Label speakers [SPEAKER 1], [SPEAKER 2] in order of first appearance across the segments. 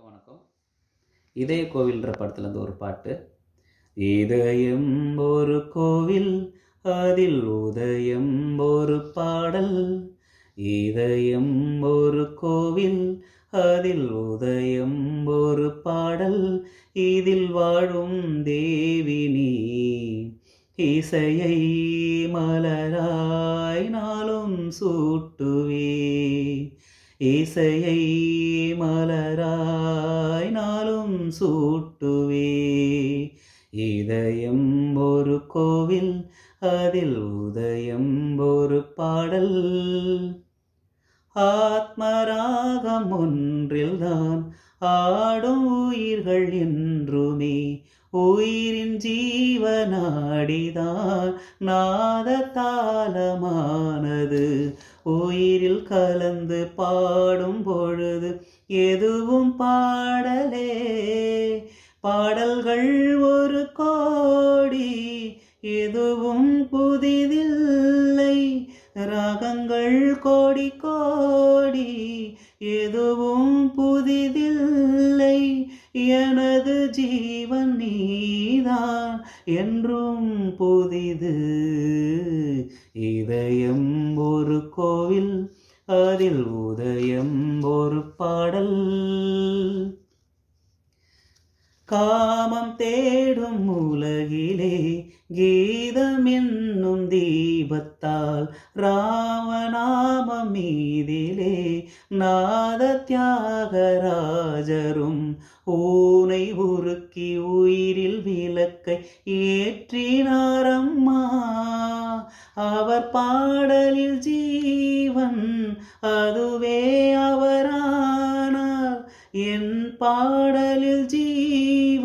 [SPEAKER 1] எல்லாருக்கும் வணக்கம். இதய கோவில்ன்ற படத்துலேருந்து ஒரு பாட்டு. இதயம் ஒரு கோவில் அதில் உதயம் ஒரு பாடல். இதயம் ஒரு கோவில் அதில் உதயம் ஒரு பாடல். இதில் வாழும் தேவி இசையை மலராய் நாளும் சூட்டுவே. இசையை மலர் சூட்டுவே. இதயம் ஒரு கோவில் அதில் உதயம் ஒரு பாடல். ஆத்மராகம் ஒன்றில்தான் ஆடும் உயிர்கள் என்றுமே. உயிரின் ஜீவனாடிதான் நாத தாளமானது உயிரில் கலந்து பாடும் பொழுது எதுவும் பாடலே. பாடல்கள் ஒரு கோடி எதுவும் புதிதில்லை. ராகங்கள் கோடி கோடி எதுவும் புதிதில்லை. எனது ஜீவன் நீதான் என்றும் புதிது இதயம் ஒரு கோவில் அதில் உதயம் ஒரு பாடல். காமம் தேடும் உலகிலே கீதம் என்னும் தீபத்தால் ராமநாமம் மீதிலே நாத தியாகராஜரும் ஊனை உருக்கி உயிரில் விளக்கை ஏற்றினாரம்மா. அவர் பாடலில் ஜீவன்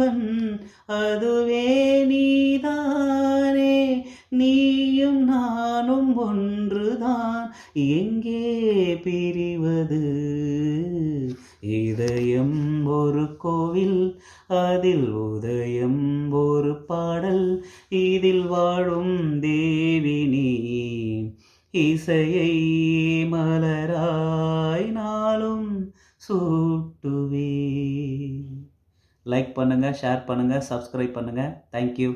[SPEAKER 1] தேவன் அதுவே நீதானே. நீயும் நானும் ஒன்றுதான். எங்கே பிரிவது? இதயம் ஒரு கோவில் அதில் உதயம் ஒரு பாடல். இதில் வாழும் தேவினி இசையை மலராய் நாளும் சூ லைக் பண்ணுங்கள் ஷேர் பண்ணுங்கள் சப்ஸ்கிரைப் பண்ணுங்கள் தேங்க்யூ